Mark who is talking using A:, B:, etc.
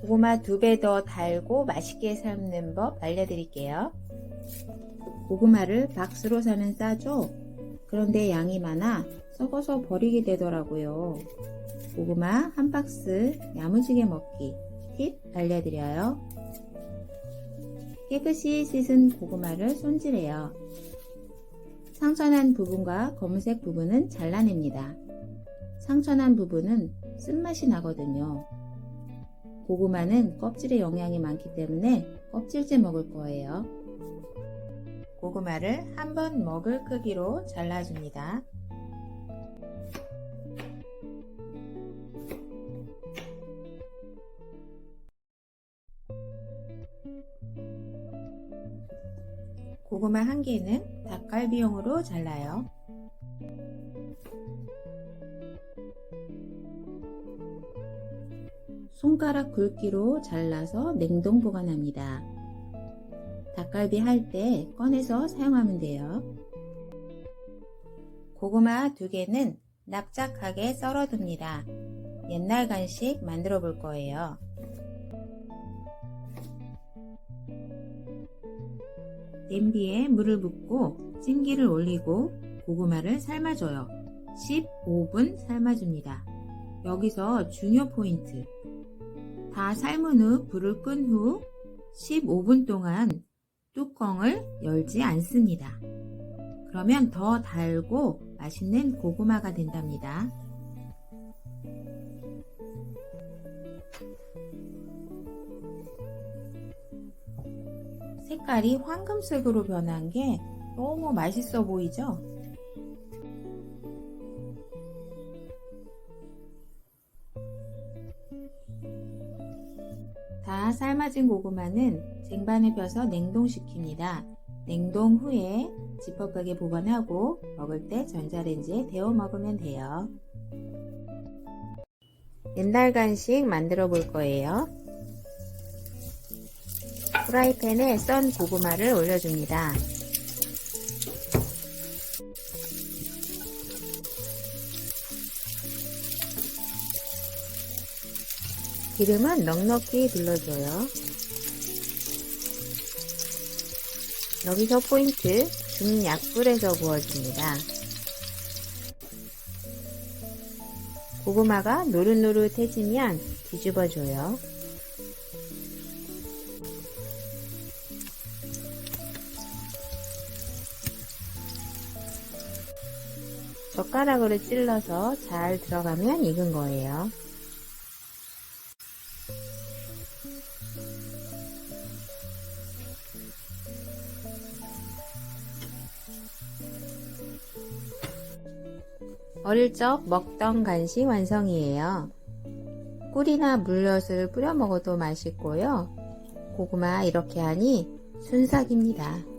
A: 고구마 두 배 더 달고 맛있게 삶는 법 알려드릴게요. 고구마를 박스로 사면 싸죠? 그런데 양이 많아 썩어서 버리게 되더라고요. 고구마 한 박스 야무지게 먹기 팁 알려드려요. 깨끗이 씻은 고구마를 손질해요. 상처난 부분과 검은색 부분은 잘라냅니다. 상처난 부분은 쓴맛이 나거든요. 고구마는 껍질에 영양이 많기 때문에 껍질째 먹을 거예요. 고구마를 한 번 먹을 크기로 잘라줍니다. 고구마 한 개는 닭갈비용으로 잘라요. 손가락 굵기로 잘라서 냉동 보관합니다. 닭갈비 할 때 꺼내서 사용하면 돼요. 고구마 두 개는 납작하게 썰어둡니다. 옛날 간식 만들어 볼 거예요. 냄비에 물을 붓고 찜기를 올리고 고구마를 삶아줘요. 15분 삶아줍니다. 여기서 중요 포인트. 다 삶은 후 불을 끈 후 15분 동안 뚜껑을 열지 않습니다. 그러면 더 달고 맛있는 고구마가 된답니다. 색깔이 황금색으로 변한 게 너무 맛있어 보이죠? 다 삶아진 고구마는 쟁반에 펴서 냉동시킵니다. 냉동 후에 지퍼백에 보관하고 먹을 때 전자레인지에 데워 먹으면 돼요. 옛날 간식 만들어 볼 거예요. 프라이팬에 썬 고구마를 올려줍니다. 기름은 넉넉히 둘러줘요. 여기서 포인트 중약불에서 구워줍니다. 고구마가 노릇노릇해지면 뒤집어줘요. 젓가락으로 찔러서 잘 들어가면 익은 거예요. 어릴 적 먹던 간식 완성이에요. 꿀이나 물엿을 뿌려 먹어도 맛있고요. 고구마 이렇게 하니 순삭입니다.